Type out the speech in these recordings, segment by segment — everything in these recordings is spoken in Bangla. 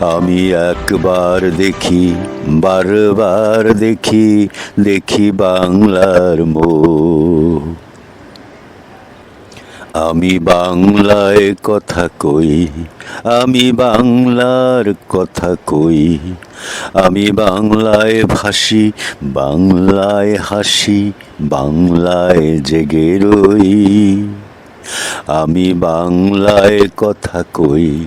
আমি একবার দেখি, বারবার দেখি দেখি বাংলার মুখ। আমি বাংলায় কথা কই, আমি বাংলার কথা কই, আমি বাংলায় ভাসি, বাংলায় হাসি, বাংলায় জেগে রই। আমি বাংলায় কথা কই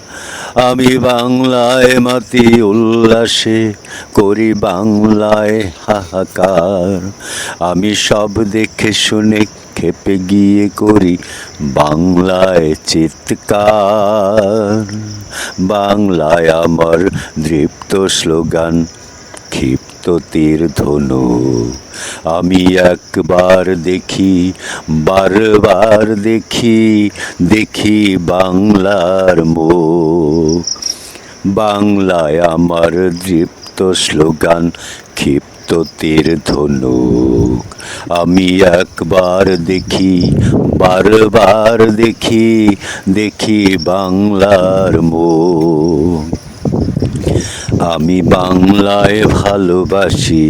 আমি বাংলায় মাতি উল্লাসে করি বাংলায় হাহাকার। আমি সব দেখে শুনে খেপে গিয়ে করি বাংলায় চিৎকার। বাংলায় আমার দৃপ্ত স্লোগান, ক্ষিপ্ত তীর ধনু। আমি একবার দেখি, বারবার দেখি দেখি বাংলার মুখ বাংলায় আমার দৃপ্ত স্লোগান, ক্ষিপ্ত তীর ধনুক। আমি একবার দেখি, বারবার দেখি দেখি বাংলার মুখ। আমি বাংলায় ভালোবাসি,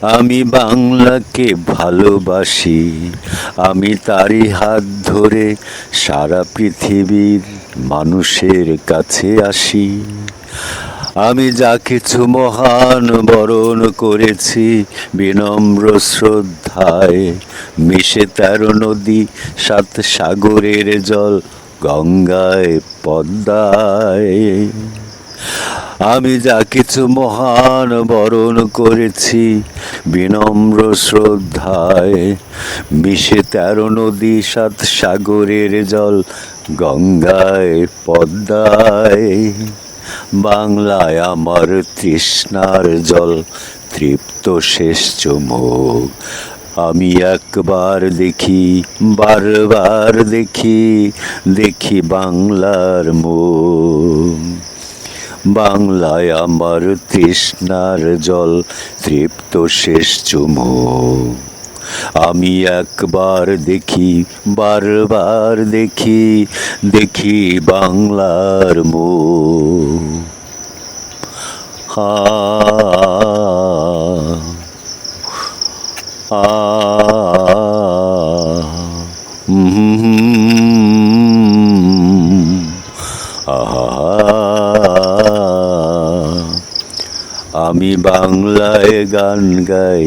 আমি বাংলাকে ভালোবাসি। আমি তারই হাত ধরে সারা পৃথিবীর মানুষের কাছে আসি। আমি যা কিছু মহান বরণ করেছি, বিনম্র শ্রদ্ধায় মিশে তেরো নদী, সাত সাগরের জল গঙ্গায় পদ্মায়। আমি যা কিছু মহান বরণ করেছি, বিনম্র শ্রদ্ধায় মিশে তেরো নদী, সাত সাগরের জল গঙ্গায়, পদ্মায়, বাংলায় আমার তৃষ্ণার জল, তৃপ্ত শেষ চুমুক। আমি একবার দেখি, বারবার দেখি দেখি বাংলার মুখ। বাংলায় আমার তৃষ্ণার জল, তৃপ্ত শেষ চুমুক। আমি একবার দেখি বারবার দেখি দেখি বাংলার মো আ আমি বাংলায় গান গাই।